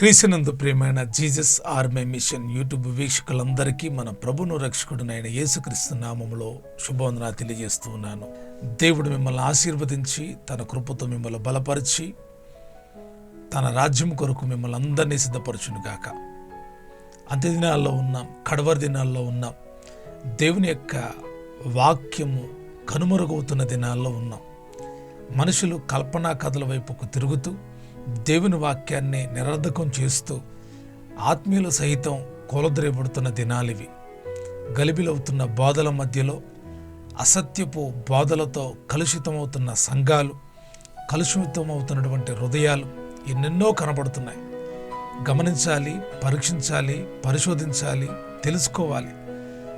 క్రీస్తునందు ప్రియమైన Jesus army machine YouTube వీక్షకులందరికీ మన ప్రభును రక్షకుడునైన యేసుక్రీస్తు నామములో శుభవందన తెలియజేస్తూ ఉన్నాను. దేవుడు మిమ్మల్ని ఆశీర్వదించి తన కృపతో మిమ్మల్ని బలపరిచి తన రాజ్యం కొరకు మిమ్మల్ని అందరినీ సిద్ధపరచునుగాక. అంత్య దినాల్లో ఉన్నాం కడవరి దినాల్లో ఉన్నాం దేవుని యొక్క వాక్యము కనుమరుగవుతున్న దినాల్లో ఉన్నాం. మనుషులు కల్పనా కథల వైపుకు తిరుగుతూ దేవుని వాక్యాన్ని నిరర్ధకం చేస్తూ ఆత్మీయుల సహితం కోలద్రేపడుతున్న దినాలివి గలిబిలవుతున్న బోధల మధ్యలో అసత్యపు బోధలతో కలుషితమవుతున్న సంఘాలు కలుషితమవుతున్నటువంటి హృదయాలు ఎన్నెన్నో కనబడుతున్నాయి. గమనించాలి పరీక్షించాలి పరిశోధించాలి తెలుసుకోవాలి.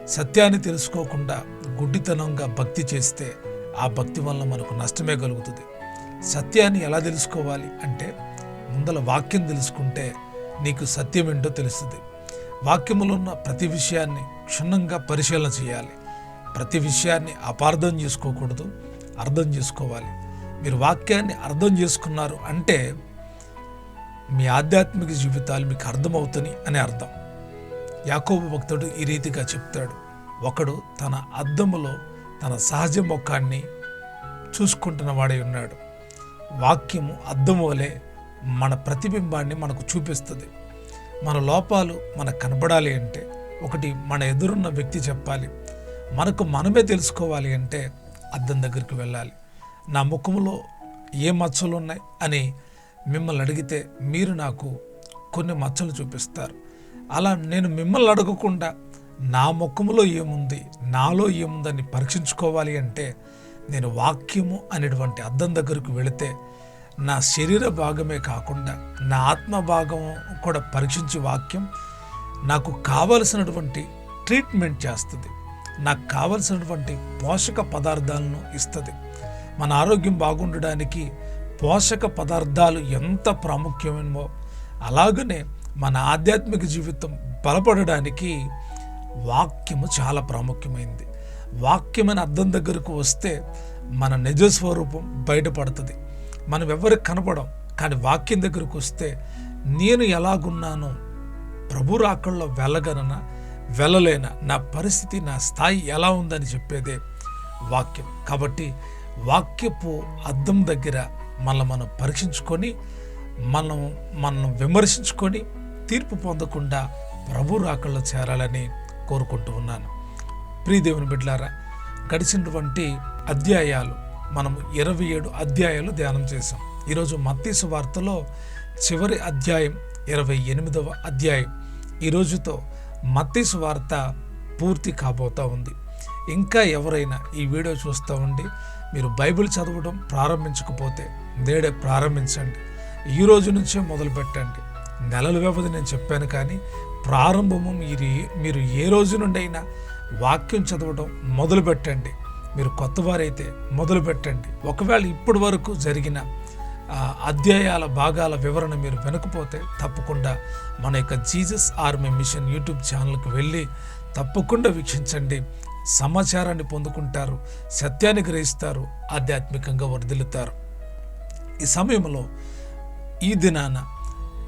సత్యాన్ని తెలుసుకోకుండా గుడ్డితనంగా భక్తి చేస్తే ఆ భక్తి వల్ల మనకు నష్టమే కలుగుతుంది. సత్యాన్ని ఎలా తెలుసుకోవాలి అంటే ముందల వాక్యం తెలుసుకుంటే నీకు సత్యం ఏంటో తెలుస్తుంది. వాక్యములో ఉన్న ప్రతి విషయాన్ని క్షుణ్ణంగా పరిశీలన చేయాలి. ప్రతి విషయాన్ని అపార్థం చేసుకోకూడదు అర్థం చేసుకోవాలి. మీరు వాక్యాన్ని అర్థం చేసుకున్నారు అంటే మీ ఆధ్యాత్మిక జీవితాలు మీకు అర్థమవుతుంది అని అర్థం. యాకోబు భక్తుడు ఈ రీతిగా చెప్తాడు. ఒకడు తన అద్దములో తన సహజ ముఖాన్ని చూసుకుంటున్న వాడై ఉన్నాడు. వాక్యము అద్దం వలె మన ప్రతిబింబాన్ని మనకు చూపిస్తుంది. మన లోపాలు మనకు కనబడాలి అంటే ఒకటి మన ఎదురున్న వ్యక్తి చెప్పాలి. మనకు మనమే తెలుసుకోవాలి అంటే అద్దం దగ్గరికి వెళ్ళాలి. నా ముఖంలో ఏ మచ్చలు ఉన్నాయి అని మిమ్మల్ని అడిగితే మీరు నాకు కొన్ని మచ్చలు చూపిస్తారు. అలా నేను మిమ్మల్ని అడగకుండా నా ముఖములో ఏముంది నాలో ఏముందని పరీక్షించుకోవాలి అంటే నేను వాక్యము అనేటువంటి అద్దం దగ్గరకు వెళితే నా శరీర భాగమే కాకుండా నా ఆత్మ భాగం కూడా పరీక్షించే వాక్యం నాకు కావలసినటువంటి ట్రీట్మెంట్ చేస్తుంది. నాకు కావలసినటువంటి పోషక పదార్థాలను ఇస్తుంది. మన ఆరోగ్యం బాగుండడానికి పోషక పదార్థాలు ఎంత ప్రాముఖ్యమేమో అలాగనే మన ఆధ్యాత్మిక జీవితం బలపడడానికి వాక్యము చాలా ప్రాముఖ్యమైంది. వాక్యమైన అర్థం దగ్గరకు వస్తే మన నిజ స్వరూపం బయటపడుతుంది. మనం ఎవరికి కనపడం కానీ వాక్యం దగ్గరకు వస్తే నేను ఎలాగున్నాను ప్రభు రాకల్లో వెళ్ళగలనా వెళ్ళలేనా నా పరిస్థితి నా స్థాయి ఎలా ఉందని చెప్పేదే వాక్యం. కాబట్టి వాక్యపు అద్దం దగ్గర మనల్ని మనం పరీక్షించుకొని మనం మనం విమర్శించుకొని తీర్పు పొందకుండా ప్రభు రాకల్లో చేరాలని కోరుకుంటూ ఉన్నాను. ప్రియదేవుని బిడ్లారా గడిచినటువంటి అధ్యాయాలు మనం ఇరవై ఏడు అధ్యాయాలు ధ్యానం చేసాం ఈరోజు మత్తీసు వార్తలో చివరి అధ్యాయం ఇరవై ఎనిమిదవ అధ్యాయం ఈ రోజుతో మత్తీసు వార్త పూర్తి కాబోతా ఉంది. ఇంకా ఎవరైనా ఈ వీడియో చూస్తూ ఉండి మీరు బైబిల్ చదవడం ప్రారంభించకపోతే నేడే ప్రారంభించండి. ఈ రోజు నుంచే మొదలు పెట్టండి. నెలల వ్యవధి నేను చెప్పాను కానీ ప్రారంభము మీరు ఏ- మీరు ఏ రోజు నుండి అయినా వాక్యం చదవడం మొదలు పెట్టండి మీరు కొత్త వారైతే మొదలు పెట్టండి ఒకవేళ ఇప్పటి వరకు జరిగిన అధ్యాయాల భాగాల వివరణ మీరు వినకపోతే తప్పకుండా మన యొక్క జీసస్ ఆర్మీ మిషన్ యూట్యూబ్ ఛానల్కి వెళ్ళి తప్పకుండా వీక్షించండి. సమాచారాన్ని పొందుకుంటారు సత్యాన్ని గ్రహిస్తారు ఆధ్యాత్మికంగా వర్ధిల్లుతారు. ఈ సమయంలో ఈ దినాన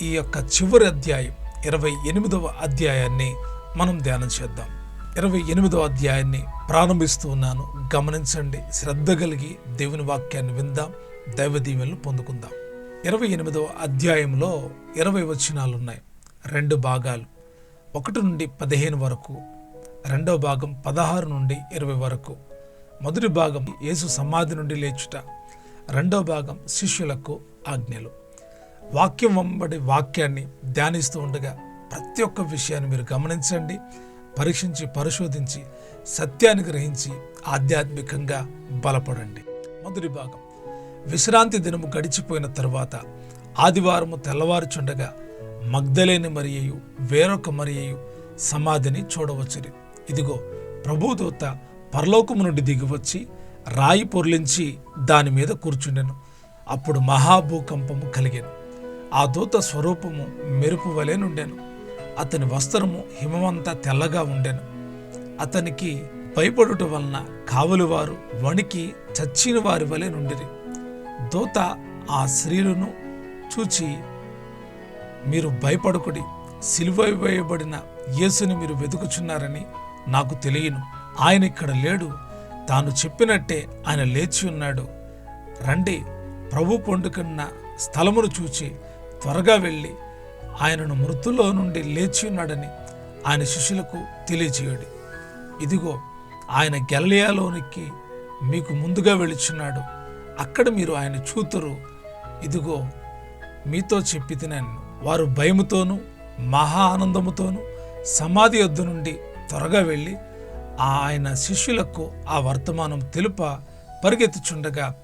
ఈ యొక్క చివరి అధ్యాయం ఇరవై ఎనిమిదవ అధ్యాయాన్ని మనం ధ్యానం చేద్దాం. ఇరవై ఎనిమిదో అధ్యాయాన్ని ప్రారంభిస్తూ ఉన్నాను. గమనించండి శ్రద్ధ కలిగి దేవుని వాక్యాన్ని విందాం దైవ దీవెనలు పొందుకుందాం. ఇరవై ఎనిమిదవ అధ్యాయంలో ఇరవై వచనాలు ఉన్నాయి. రెండు భాగాలు. ఒకటి నుండి పదిహేను వరకు రెండవ భాగం పదహారు నుండి ఇరవై వరకు. మొదటి భాగం యేసు సమాధి నుండి లేచుట రెండవ భాగం శిష్యులకు ఆజ్ఞలు. వాక్యం వెంబడి వాక్యాన్ని ధ్యానిస్తూ ఉండగా ప్రతి ఒక్క విషయాన్ని మీరు గమనించండి. పరీక్షించి పరిశోధించి సత్యాన్ని గ్రహించి ఆధ్యాత్మికంగా బలపడండి. మొదటి భాగం. విశ్రాంతి దినము గడిచిపోయిన తరువాత ఆదివారము తెల్లవారుచుండగా మగ్ధలేని మరియయు వేరొక మరియయు సమాధిని చూడవచ్చురి ఇదిగో ప్రభుదూత పరలోకము నుండి దిగివచ్చి రాయి పొర్లించి దాని మీద కూర్చుండెను. అప్పుడు మహాభూకంపము కలిగాను. ఆ దూత స్వరూపము మెరుపు వలె నుండెను. అతని వస్త్రము హిమమంతా తెల్లగా ఉండెను. అతనికి భయపడుట వలన కావలివారు వణికి చచ్చిన వారి వలె నుండిరి. దూత ఆ స్త్రీలను చూచి మీరు భయపడుకుడి సిలువ వేయబడిన యేసుని మీరు వెతుకుచున్నారని నాకు తెలియను. ఆయన ఇక్కడ లేడు. తాను చెప్పినట్టే ఆయన లేచి ఉన్నాడు. రండి ప్రభు పొండుకున్న స్థలమును చూచి త్వరగా వెళ్ళి ఆయనను మృతుల్లో నుండి లేచి ఉన్నాడని ఆయన శిష్యులకు తెలియచేయడు ఇదిగో ఆయన గెలలియాలోనికి మీకు ముందుగా వెళుచున్నాడు అక్కడ మీరు ఆయన చూతురు. ఇదిగో మీతో చెప్పి తినాను వారు భయముతోనూ మహా ఆనందముతోనూ సమాధి యొద్ద నుండి త్వరగా వెళ్ళి ఆయన శిష్యులకు ఆ వర్తమానం తెలుప పరిగెత్తుచుండగా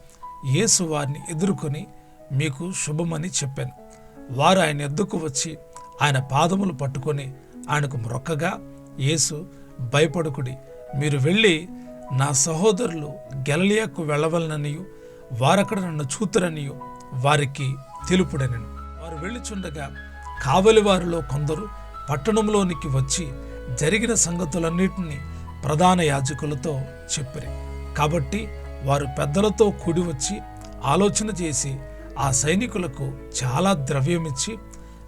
యేసు వారిని ఎదుర్కొని మీకు శుభమని చెప్పాను. వారు ఆయన ఎద్దుకు వచ్చి ఆయన పాదములు పట్టుకొని ఆయనకు మ్రొక్కగా యేసు భయపడుకుడి. మీరు వెళ్ళి నా సహోదరులు గెలలియాకు వెళ్ళవలననియు వారక్కడ నన్ను చూతురనియు వారికి తెలుపుడనను. వారు వెళ్ళుచుండగా కావలి వారిలో కొందరు పట్టణంలోనికి వచ్చి జరిగిన సంగతులన్నిటినీ ప్రధాన యాజకులతో చెప్పిరి. కాబట్టి వారు పెద్దలతో కూడి వచ్చి ఆలోచన చేసి ఆ సైనికులకు చాలా ద్రవ్యమిచ్చి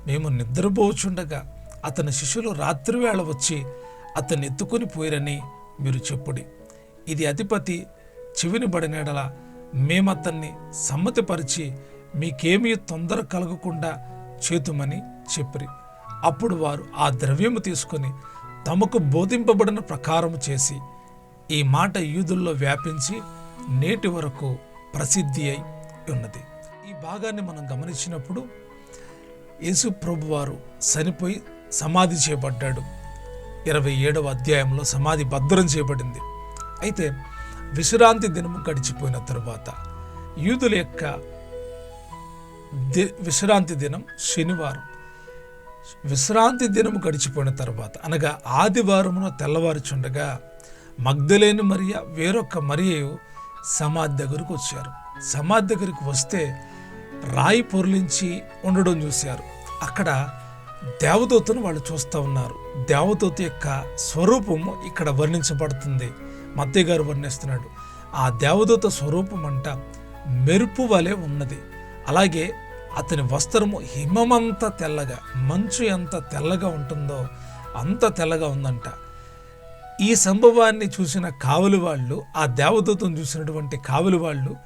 మేము నిద్రపోచుండగా అతని శిష్యులు రాత్రివేళ వచ్చి అతన్ని ఎత్తుకొని పోయిరని మీరు చెప్పుడి. ఇది అధిపతి చెవిని బడినడల మేమతన్ని సమ్మతిపరిచి మీకేమీ తొందర కలగకుండా చేతుమని చెప్పిరి. అప్పుడు వారు ఆ ద్రవ్యము తీసుకొని తమకు బోధింపబడిన ప్రకారము చేసి ఈ మాట యూదుల్లో వ్యాపించి నేటి వరకు ప్రసిద్ధి అయి ఉన్నది. భాగాన్ని మనం గమనించినప్పుడు యేసు ప్రభు వారు చనిపోయి సమాధి చేయబడ్డాడు. ఇరవై ఏడవ అధ్యాయంలో సమాధి భద్రం చేయబడింది. అయితే విశ్రాంతి దినము గడిచిపోయిన తరువాత యూదుల యొక్క ది విశ్రాంతి దినం శనివారం. విశ్రాంతి దినము గడిచిపోయిన తర్వాత అనగా ఆదివారమున తెల్లవారుచుండగా మగ్ధలేని మరియ వేరొక మరియు సమాధి దగ్గరకు వచ్చారు. సమాధి దగ్గరికి వస్తే రాయి పొర్లించి ఉండడం చూశారు. అక్కడ దేవదూతను వాళ్ళు చూస్తూ ఉన్నారు. దేవదూత యొక్క స్వరూపము ఇక్కడ వర్ణించబడుతుంది. మత్తయ్య గారు వర్ణిస్తున్నాడు. ఆ దేవదూత స్వరూపం అంట మెరుపు వలె ఉన్నది. అలాగే అతని వస్త్రము హిమమంత తెల్లగా మంచు ఎంత తెల్లగా ఉంటుందో అంత తెల్లగా ఉందంట. ఈ సంభవాన్ని చూసిన కావలి వాళ్ళు ఆ దేవదూతను చూసినటువంటి కావలి వాళ్ళు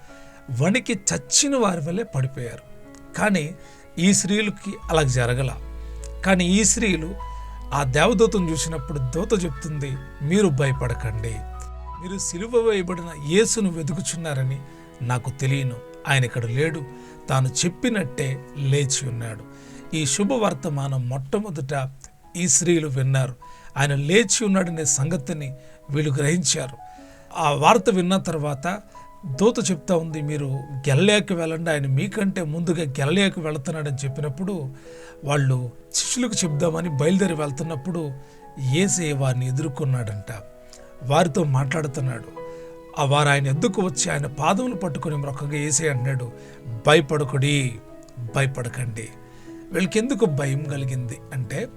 వణికి చచ్చిన వారి వల్లే పడిపోయారు. కానీ ఈ స్త్రీలకి అలా జరగల. కానీ ఈ స్త్రీలు ఆ దేవదూతను చూసినప్పుడు దూత చెప్తుంది మీరు భయపడకండి. మీరు సిలువ వేయబడిన యేసును వెతుకుచున్నారని నాకు తెలియను. ఆయన ఇక్కడ లేడు. తాను చెప్పినట్టే లేచి ఉన్నాడు. ఈ శుభవర్తమానం మొట్టమొదట ఈ స్త్రీలు విన్నారు. ఆయన లేచి ఉన్నాడనే సంగతిని వీళ్ళు గ్రహించారు. ఆ వార్త విన్న తర్వాత దూత చెప్తా ఉంది మీరు గెల్లేకి వెళ్ళండి ఆయన మీకంటే ముందుగా గెల్లేకి వెళ్తున్నాడని చెప్పినప్పుడు వాళ్ళు శిష్యులకు చెప్దామని బయలుదేరి వెళ్తున్నప్పుడు ఏసే వారిని ఎదుర్కొన్నాడంట. వారితో మాట్లాడుతున్నాడు. ఆ వారు ఆయన ఎద్దుకు వచ్చి ఆయన పాదములు పట్టుకుని మొక్కగా ఏసే అన్నాడు భయపడకుడి భయపడకండి. వీళ్ళకి ఎందుకు భయం కలిగింది? అంటే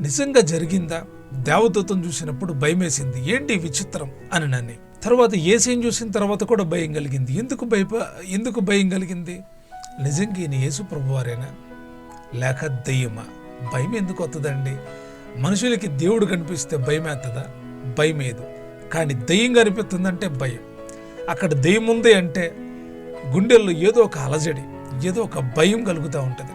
నిజంగా జరిగిందా? దేవదూతం చూసినప్పుడు భయం వేసింది ఏంటి విచిత్రం? అని నన్ను. తర్వాత ఏసీని చూసిన తర్వాత కూడా భయం కలిగింది. ఎందుకు భయప ఎందుకు భయం కలిగింది? నిజంగా ఈయన యేసు ప్రభువారేనా? లేక దెయ్యమా? భయం ఎందుకు వస్తుందండి మనుషులకి దేవుడు కనిపిస్తే భయం వేస్తుందా భయం ఏదు కానీ దెయ్యం కనిపిస్తుందంటే భయం. అక్కడ దయ్యం ఉంది అంటే గుండెల్లో ఏదో ఒక అలజడి ఏదో ఒక భయం కలుగుతూ ఉంటుంది.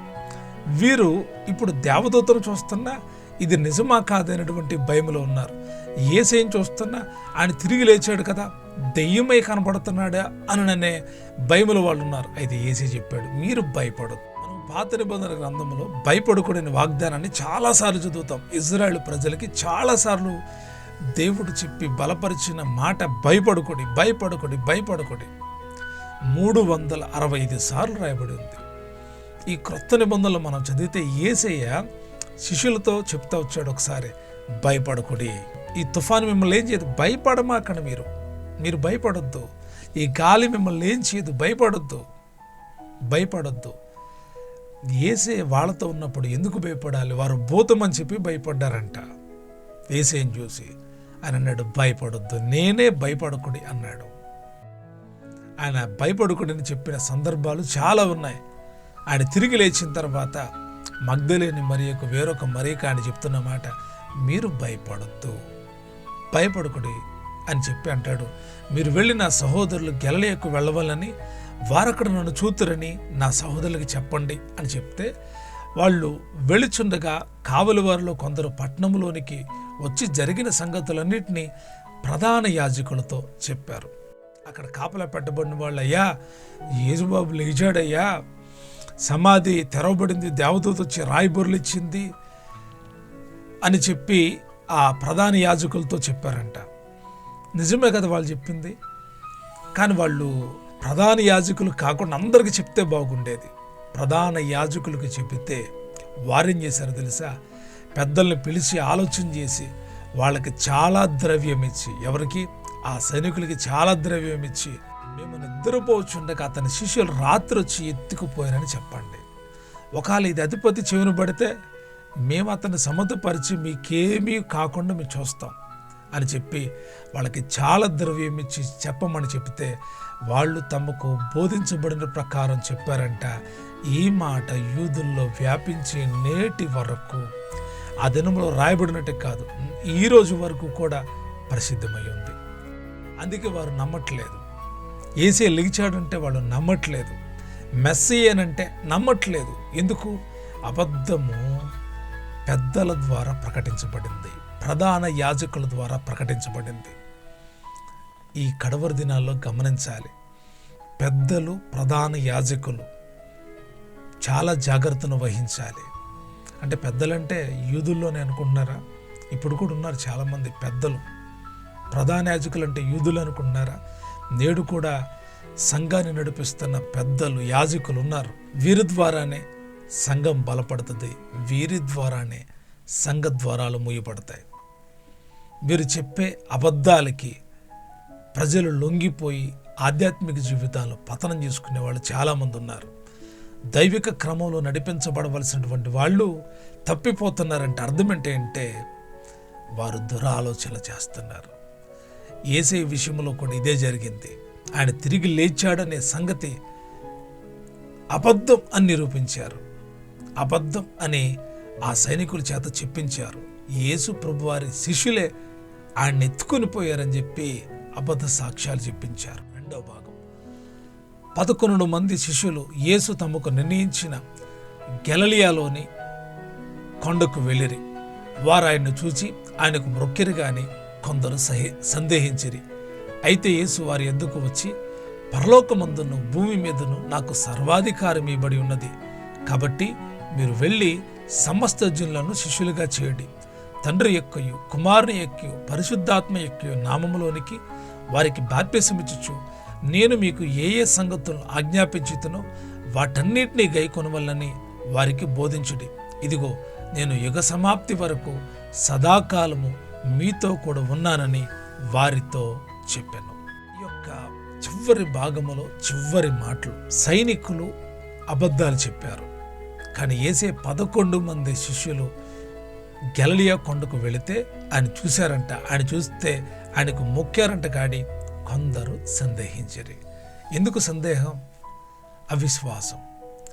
వీరు ఇప్పుడు దేవదూతను చూస్తున్నా ఇది నిజమా కాదనేటువంటి భయంలో ఉన్నారు. ఏసేం చూస్తున్నా ఆయన తిరిగి లేచాడు కదా దెయ్యమై కనబడుతున్నాడా అని అనే వాళ్ళు ఉన్నారు అయితే ఏసీ చెప్పాడు మీరు భయపడదు మనం పాత నిబంధన గ్రంథంలో భయపడకూడని వాగ్దానాన్ని చాలాసార్లు చదువుతాం. ఇజ్రాయెల్ ప్రజలకి చాలాసార్లు దేవుడు చెప్పి బలపరిచిన మాట భయపడుకోడి భయపడుకోడి భయపడుకోడి. మూడు వందల అరవై ఐదు సార్లు రాయబడి ఉంది. ఈ క్రొత్త నిబంధనలు మనం చదివితే ఏసయ్య శిష్యులతో చెప్తా వచ్చాడు ఒకసారి భయపడకుడి. ఈ తుఫాను మిమ్మల్ని ఏం చేయదు. భయపడమాకండి మీరు. మీరు భయపడొద్దు. ఈ గాలి మిమ్మల్ని ఏం చేయదు. భయపడొద్దు. భయపడొద్దు. ఏసే వాళ్ళతో ఉన్నప్పుడు ఎందుకు భయపడాలి? వారు భూతమని చెప్పి భయపడ్డారంట. ఏసేం చూసి ఆయన అన్నాడు భయపడొద్దు. నేనే భయపడకుడి అన్నాడు. ఆయన భయపడకుడని చెప్పిన సందర్భాలు చాలా ఉన్నాయి. ఆయన తిరిగి లేచిన తర్వాత మగ్ధలేని మరియకు వేరొక మరీక అని చెప్తున్న మాట మీరు భయపడద్దు భయపడకుడి అని చెప్పి అంటాడు. మీరు వెళ్ళి నా సహోదరులు గెలలేకు వెళ్ళవాలని వారక్కడ నన్ను చూతురని నా సహోదరులకి చెప్పండి అని చెప్తే వాళ్ళు వెళుచుండగా కావలి వారిలో కొందరు పట్టణంలోనికి వచ్చి జరిగిన సంగతులన్నింటినీ ప్రధాన యాజకులతో చెప్పారు. అక్కడ కాపలా పెట్టబడిన వాళ్ళు అయ్యా యేజుబాబు లేచాడయ్యా సమాధి తెరవబడింది దేవదూత వచ్చి రాయిబొర్లు ఇచ్చింది అని చెప్పి ఆ ప్రధాన యాజకులతో చెప్పారంట. నిజమే కదా వాళ్ళు చెప్పింది? కానీ వాళ్ళు ప్రధాన యాజకులు కాకుండా అందరికీ చెప్తే బాగుండేది. ప్రధాన యాజకులకు చెబితే వారేం చేశారో తెలుసా? పెద్దల్ని పిలిచి ఆలోచన చేసి వాళ్ళకి చాలా ద్రవ్యం ఇచ్చి ఎవరికి? ఆ సైనికులకి చాలా ద్రవ్యం ఇచ్చి మేము నిద్రపోచుండగా అతని శిష్యులు రాత్రి వచ్చి ఎత్తుకుపోయారని చెప్పండి. ఒకవేళ ఇది అధిపతి చెవిన పడితే మేము అతన్ని సమతపరిచి మీకేమీ కాకుండా మేము చూస్తాం అని చెప్పి వాళ్ళకి చాలా ద్రవ్యం ఇచ్చి చెప్పమని చెప్తే వాళ్ళు తమకు బోధించబడిన ప్రకారం చెప్పారంట ఈ మాట యూదుల్లో వ్యాపించి నేటి వరకు ఆ దినంలో రాయబడినట్టే కాదు ఈ రోజు వరకు కూడా ప్రసిద్ధమై ఉంది. అందుకే వారు నమ్మట్లేదు. ఏసీ లిగిచాడంటే వాళ్ళు నమ్మట్లేదు. మెస్సీ అనంటే నమ్మట్లేదు. ఎందుకు? అబద్ధము పెద్దల ద్వారా ప్రకటించబడింది. ప్రధాన యాజకుల ద్వారా ప్రకటించబడింది. ఈ కడవరి దినాల్లో గమనించాలి. పెద్దలు ప్రధాన యాజకులు చాలా జాగ్రత్తను వహించాలి. అంటే పెద్దలంటే యూదుల్లోనే అనుకుంటున్నారా? ఇప్పుడు కూడా ఉన్నారు చాలామంది పెద్దలు. ప్రధాన యాజకులు అంటే యూదులు అనుకుంటున్నారా? నేడు కూడా సంఘాన్ని నడిపిస్తున్న పెద్దలు యాజకులు ఉన్నారు. వీరి ద్వారానే సంఘం బలపడుతుంది. వీరి ద్వారానే సంఘ ద్వారాలు మూయబడతాయి. వీరు చెప్పే అబద్ధాలకి ప్రజలు లొంగిపోయి ఆధ్యాత్మిక జీవితాలు పతనం చేసుకునే వాళ్ళు చాలామంది ఉన్నారు. దైవిక క్రమంలో నడిపించబడవలసినటువంటి వాళ్ళు తప్పిపోతున్నారంటే అర్థం ఏంటంటే వారు దురాలోచన చేస్తున్నారు. ఏసే విషయంలో కూడా ఇదే జరిగింది. ఆయన తిరిగి లేచాడనే సంగతి అబద్ధం అని నిరూపించారు. అబద్ధం అని ఆ సైనికుల చేత చెప్పించారు. యేసు ప్రభువారి శిష్యులే ఆయన ఎత్తుకొని పోయారని చెప్పి అబద్ధ సాక్ష్యాలు చెప్పించారు. రెండవ భాగం. పదకొండు మంది శిష్యులు యేసు తమకు నిర్ణయించిన గెలలియాలోని కొండకు వెళ్ళిరి. వారు ఆయన్ను చూచి ఆయనకు మొక్కిరి కానీ కొందరు సహే సందేహించిరి. అయితే యేసు వారి ఎద్దుకు వచ్చి పరలోకమందును భూమి మీదను నాకు సర్వాధికారం ఇవ్వబడి ఉన్నది. కాబట్టి మీరు వెళ్ళి సమస్త జనులను శిష్యులుగా చేయండి. తండ్రి యొక్కయు కుమారుని యొక్కయు పరిశుద్ధాత్మ యొక్కయు నామములోనికి వారికి బాప్యసమిచ్చుచు నేను మీకు ఏ ఏ సంగతులను ఆజ్ఞాపించుతునో వాటన్నిటినీ గైకొనవల్లని వారికి బోధించుడి. ఇదిగో నేను యుగ సమాప్తి వరకు సదాకాలము మీతో కూడా ఉన్నానని వారితో చెప్పాను. ఈ యొక్క చివరి భాగములో చివరి మాటలు సైనికులు అబద్ధాలు చెప్పారు. కానీ ఏసే పదకొండు మంది శిష్యులు గెలలియా కొండకు వెళితే ఆయన చూశారంట. ఆయన చూస్తే ఆయనకు మొక్కారంట కాడి కొందరు సందేహించరు. ఎందుకు సందేహం? అవిశ్వాసం.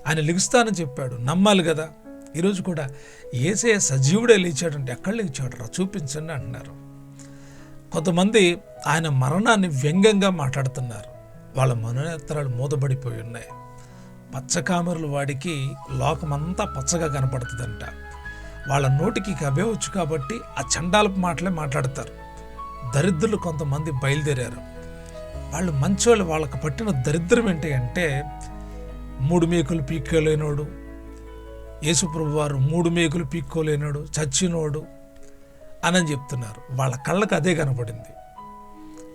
ఆయన లిగుస్తానని చెప్పాడు. నమ్మాలి కదా? ఈరోజు కూడా ఏసే సజీవుడే లేచాడంటే ఎక్కడ లేచాడు రా చూపించండి అంటున్నారు. కొంతమంది ఆయన మరణాన్ని వ్యంగ్యంగా మాట్లాడుతున్నారు. వాళ్ళ మనోనేత్రాలు మూతబడిపోయి ఉన్నాయి. పచ్చకామెరలు వాడికి లోకమంతా పచ్చగా కనపడుతుందంట. వాళ్ళ నోటికి ఇక అవే వచ్చు కాబట్టి ఆ చండాలపు మాటలే మాట్లాడతారు. దరిద్రులు కొంతమంది బయలుదేరారు. వాళ్ళు మంచోళ్ళు వాళ్ళకి పట్టిన దరిద్రం ఏంటి అంటే మూడు మేకులు పీక్కోలేనోడు యేసుప్రభు వారు మూడు మేకులు పీక్కోలేనాడు చచ్చినోడు అని చెప్తున్నారు. వాళ్ళ కళ్ళకు అదే కనపడింది.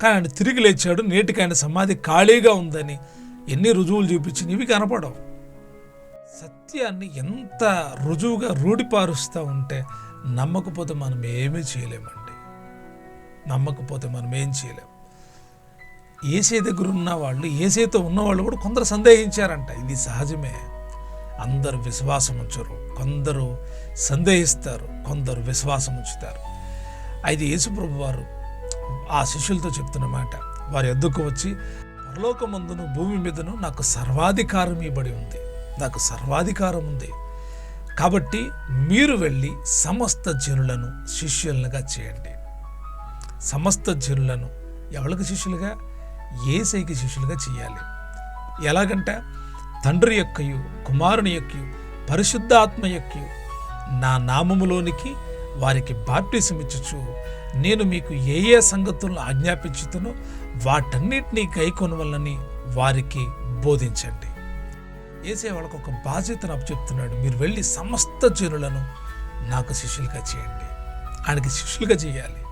కానీ ఆయన తిరిగి లేచాడు. నేటికి ఆయన సమాధి ఖాళీగా ఉందని ఎన్ని రుజువులు చూపించిన ఇవి కనపడవు. సత్యాన్ని ఎంత రుజువుగా రూఢిపారుస్తూ ఉంటే నమ్మకపోతే మనం ఏమీ చేయలేమండి. నమ్మకపోతే మనం ఏం చేయలేం. ఏసే దగ్గర ఉన్న వాళ్ళు ఏసేతో ఉన్నవాళ్ళు కూడా కొందరు సందేహించారంట. ఇది సహజమే. అందరూ విశ్వాసం ఉంచరు. కొందరు సందేహిస్తారు. కొందరు విశ్వాసం ఉంచుతారు. అయితే యేసుప్రభు వారు ఆ శిష్యులతో చెప్తున్న మాట వారి ఎద్దుకు వచ్చి పరలోకమందును భూమి మీదను నాకు సర్వాధికారం ఇవ్వబడి ఉంది. నాకు సర్వాధికారం ఉంది. కాబట్టి మీరు వెళ్ళి సమస్త జనులను శిష్యులుగా చేయండి. సమస్త జనులను ఎవరికి శిష్యులుగా? ఏసైకి శిష్యులుగా చేయాలి. ఎలాగంటే తండ్రి యొక్కయు కుమారుని యొక్కయు పరిశుద్ధాత్మ యొక్కయు నా నామములోనికి వారికి బాప్టిసమిచ్చుచు నేను మీకు ఏ ఏ సంగతులను ఆజ్ఞాపించుతునో వాటన్నిటినీ గైకొనవలని వారికి బోధించండి. ఏసే వాళ్ళకు ఒక బాధ్యతను అప్పచెప్తున్నాడు మీరు వెళ్ళి సమస్త జనులను నాకు శిష్యులుగా చేయండి. ఆయనకి శిష్యులుగా చేయాలి.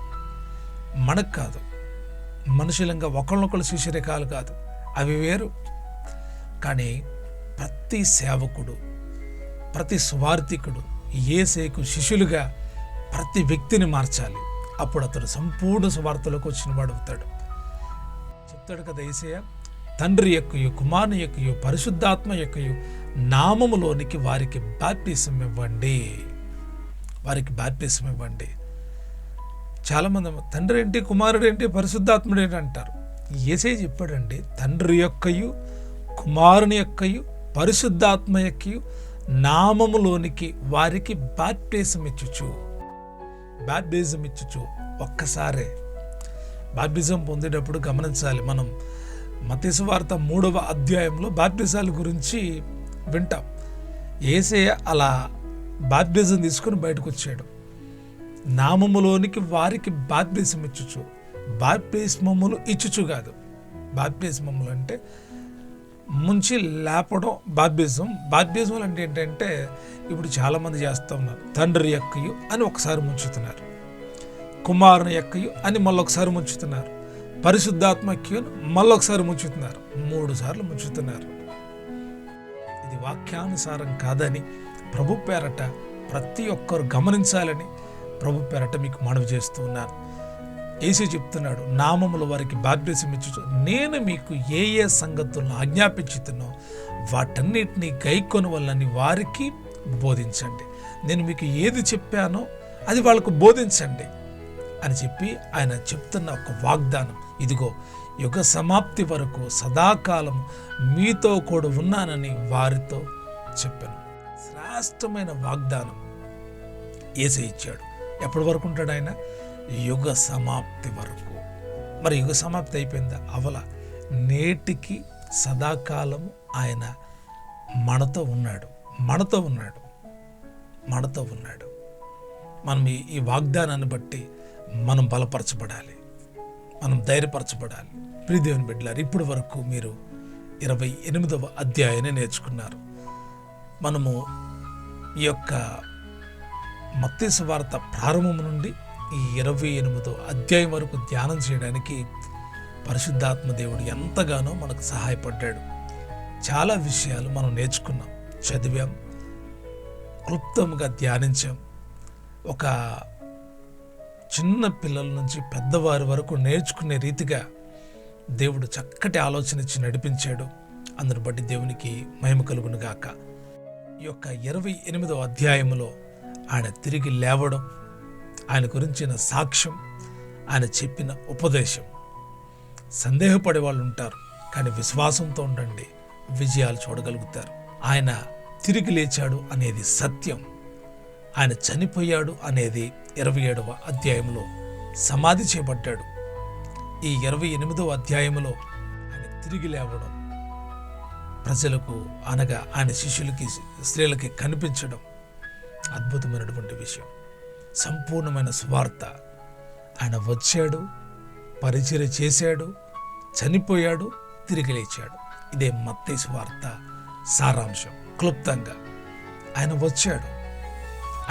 మనకు కాదు. మనుషులంగా ఒకళ్ళొకళ్ళు శిష్యరేఖాలు కాదు. అవి వేరు. కానీ ప్రతి సేవకుడు ప్రతి సువార్థికుడు ఏసేకు శిష్యులుగా ప్రతి వ్యక్తిని మార్చాలి. అప్పుడు అతడు సంపూర్ణ సువార్తలోకి వచ్చిన వాడు అవుతాడు. చెప్తాడు కదా ఏసయ్య తండ్రి యొక్క కుమారుని యొక్క పరిశుద్ధాత్మ యొక్కయు నామములోనికి వారికి బాప్టిజం ఇవ్వండి. వారికి బాప్టిజం ఇవ్వండి. చాలామంది తండ్రి ఏంటి కుమారుడు ఏంటి పరిశుద్ధాత్ముడు ఏంటి అంటారు. ఏసే చెప్పాడండి తండ్రి యొక్కయు కుమారుని యొక్కయు పరిశుద్ధాత్మ నామములోనికి వారికి బాప్టిజం ఇచ్చుచు బాప్టిజం ఇచ్చుచు ఒక్కసారే. బాప్టిజం పొందేటప్పుడు గమనించాలి మనం. మతేశ్వార్త మూడవ అధ్యాయంలో బాప్టిజాల గురించి వింటాం. ఏసే అలా బాప్టిజం తీసుకుని బయటకు వచ్చాడు నామములోనికి వారికి బాప్టిజం ఇచ్చుచు బాప్టిస్మములు ఇచ్చుచు కాదు. బాప్టిస్మములు అంటే ముంచి లేపడం బాప్టిజం బాప్టిజం అంటే ఏంటంటే ఇప్పుడు చాలామంది చేస్తూ ఉన్నారు. తండ్రి ఎక్కయు అని ఒకసారి ముంచుతున్నారు. కుమారుని ఎక్కయు అని మళ్ళొకసారి ముంచుతున్నారు. పరిశుద్ధాత్మక్యును మళ్ళొకసారి ముంచుతున్నారు. మూడు సార్లు ముంచుతున్నారు. ఇది వాక్యానుసారం కాదని ప్రభు పేరట ప్రతి ఒక్కరు గమనించాలని ప్రభు పేరట మీకు మనవి చేస్తూ ఉన్నాను. ఏసీ చెప్తున్నాడు నామముల వారికి బాప్టిజం ఇచ్చు నేను మీకు ఏ ఏ సంగతులను ఆజ్ఞాపించుతున్నో వాటన్నిటినీ గైకొని వల్లని వారికి బోధించండి. నేను మీకు ఏది చెప్పానో అది వాళ్ళకు బోధించండి. అని చెప్పి ఆయన చెప్తున్న ఒక వాగ్దానం ఇదిగో యుగ సమాప్తి వరకు సదాకాలం మీతో కూడా ఉన్నానని వారితో చెప్పాను. శ్రేష్టమైన వాగ్దానం ఏసే ఇచ్చాడు. ఎప్పటి వరకు ఉంటాడు ఆయన? యుగ సమాప్తి వరకు. మరి యుగ సమాప్తి అయిపోయిందా? అవల. నేటికి సదాకాలము ఆయన మనతో ఉన్నాడు. మనతో ఉన్నాడు. మనతో ఉన్నాడు. మనం ఈ వాగ్దానాన్ని బట్టి మనం బలపరచబడాలి. మనం ధైర్యపరచబడాలి. ప్రియదేవుని బిడ్డలారు ఇప్పటి వరకు మీరు ఇరవై ఎనిమిదవ అధ్యాయాన్ని నేర్చుకున్నారు. మనము ఈ యొక్క మత్స్య వార్త ప్రారంభం నుండి ఈ ఇరవై ఎనిమిదో అధ్యాయం వరకు ధ్యానం చేయడానికి పరిశుద్ధాత్మ దేవుడు ఎంతగానో మనకు సహాయపడ్డాడు. చాలా విషయాలు మనం నేర్చుకున్నాం చదివాం క్లుప్తంగా ధ్యానించాం. ఒక చిన్న పిల్లల నుంచి పెద్దవారి వరకు నేర్చుకునే రీతిగా దేవుడు చక్కటి ఆలోచన ఇచ్చి నడిపించాడు. అందును బట్టి దేవునికి మహిమ కలుగును గాక ఈ యొక్క ఇరవై ఎనిమిదవ అధ్యాయములో ఆయన తిరిగి లేవడం ఆయన గురించిన సాక్ష్యం ఆయన చెప్పిన ఉపదేశం. సందేహపడే వాళ్ళు ఉంటారు కానీ విశ్వాసంతో ఉండండి విజయాలు చూడగలుగుతారు. ఆయన తిరిగి లేచాడు అనేది సత్యం. ఆయన చనిపోయాడు అనేది ఇరవై ఏడవ అధ్యాయంలో సమాధి చేపట్టాడు ఈ ఇరవై ఎనిమిదవ అధ్యాయంలో ఆయన తిరిగి లేవడం ప్రజలకు అనగా ఆయన శిష్యులకి స్త్రీలకి కనిపించడం అద్భుతమైనటువంటి విషయం. సంపూర్ణమైన సువార్త. ఆయన వచ్చాడు పరిచయం చేశాడు చనిపోయాడు తిరిగి లేచాడు. ఇదే మత్తయి సువార్త సారాంశం. క్లుప్తంగా ఆయన వచ్చాడు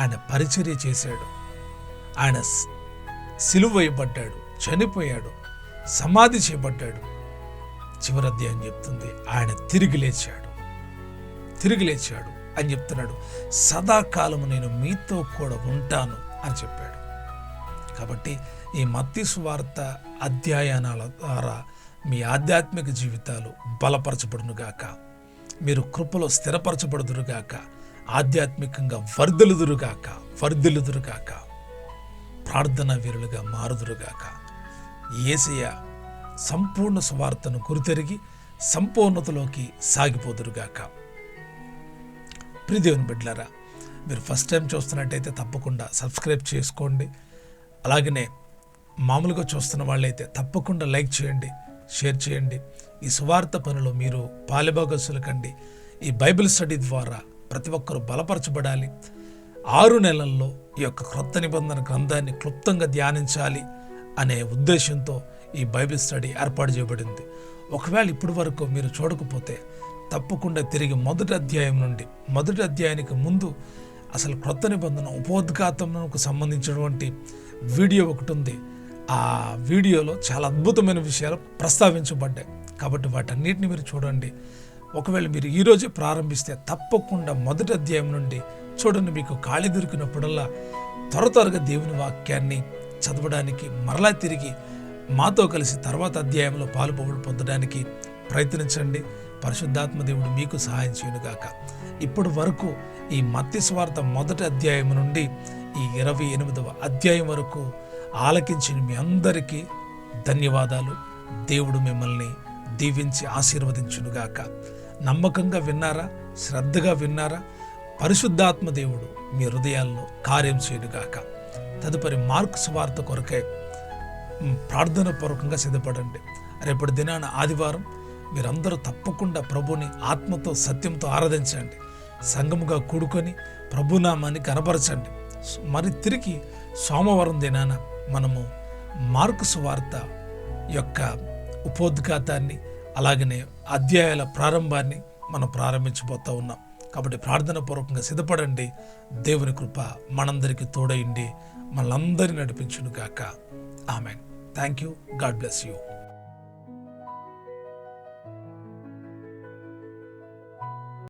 ఆయన పరిచర్య చేశాడు ఆయన స్- సిలువ వేయబడ్డాడు చనిపోయాడు సమాధి చేయబడ్డాడు. చివరి అధ్యాయం చెప్తుంది ఆయన తిరిగి లేచాడు తిరిగి లేచాడు అని చెప్తున్నాడు. సదాకాలము నేను మీతో కూడా ఉంటాను. అని చెప్పాడు. కాబట్టి ఈ మత్తి సువార్త అధ్యయనాల ద్వారా మీ ఆధ్యాత్మిక జీవితాలు బలపరచబడునుగాక. మీరు కృపలో స్థిరపరచబడుదురుగాక. ఆధ్యాత్మికంగా వర్ధిల్లుదురుగాక. వర్ధిల్లుదురుగాక. ప్రార్థన వీరులుగా మారుదురుగాక. ఏసయ్య సంపూర్ణ సువార్తను గురితెరిగి సంపూర్ణతలోకి సాగిపోదురుగాక. ప్రిదేవుని బిడ్లరా మీరు ఫస్ట్ టైం చూస్తున్నట్టయితే తప్పకుండా సబ్స్క్రైబ్ చేసుకోండి. అలాగనే మామూలుగా చూస్తున్న వాళ్ళైతే తప్పకుండా లైక్ చేయండి షేర్ చేయండి. ఈ సువార్త పనిలో మీరు పాలిభాగస్సులు కండి. ఈ బైబిల్ స్టడీ ద్వారా ప్రతి ఒక్కరూ బలపరచబడాలి. ఆరు నెలల్లో ఈ యొక్క క్రొత్త నిబంధన గ్రంథాన్ని క్లుప్తంగా ధ్యానించాలి అనే ఉద్దేశంతో ఈ బైబిల్ స్టడీ ఏర్పాటు చేయబడింది. ఒకవేళ ఇప్పటి వరకు మీరు చూడకపోతే తప్పకుండా తిరిగి మొదటి అధ్యాయం నుండి మొదటి అధ్యాయానికి ముందు అసలు క్రొత్త నిబంధన ఉపోద్ఘాతంకు సంబంధించినటువంటి వీడియో ఒకటి ఉంది. ఆ వీడియోలో చాలా అద్భుతమైన విషయాలు ప్రస్తావించబడ్డాయి. కాబట్టి వాటన్నిటిని మీరు చూడండి. ఒకవేళ మీరు ఈరోజే ప్రారంభిస్తే తప్పకుండా మొదటి అధ్యాయం నుండి చూడండి. మీకు ఖాళీ దొరికినప్పుడల్లా త్వర త్వరగా దేవుని వాక్యాన్ని చదవడానికి మరలా తిరిగి మాతో కలిసి తర్వాత అధ్యాయంలో పాలు పొందడానికి ప్రయత్నించండి. పరిశుద్ధాత్మ దేవుడు మీకు సహాయం చేయనుగాక. ఇప్పటి వరకు ఈ మత్తి స్వార్థ మొదటి అధ్యాయం నుండి ఈ ఇరవై ఎనిమిదవ అధ్యాయం వరకు ఆలకించిన మీ అందరికీ ధన్యవాదాలు. దేవుడు మిమ్మల్ని దీవించి ఆశీర్వదించునుగాక. నమ్మకంగా విన్నారా? శ్రద్ధగా విన్నారా? పరిశుద్ధాత్మ దేవుడు మీ హృదయాల్లో కార్యం చేయనుగాక. తదుపరి మార్క్ స్వార్థ కొరకే ప్రార్థన పూర్వకంగా సిద్ధపడండి. రేపటి దినాన ఆదివారం మీరందరూ తప్పకుండా ప్రభుని ఆత్మతో సత్యంతో ఆరాధించండి. సంఘముగా కూడుకొని ప్రభునామాన్ని కనపరచండి. మరి తిరిగి సోమవారం దినాన మనము మార్కు సువార్త యొక్క ఉపోద్ఘాతాన్ని అలాగనే అధ్యాయాల ప్రారంభాన్ని మనం ప్రారంభించబోతా ఉన్నాం. కాబట్టి ప్రార్థన పూర్వకంగా సిద్ధపడండి. దేవుని కృప మనందరికీ తోడయండి. మనందరినీ నడిపించును గాక amen. Thank you God bless you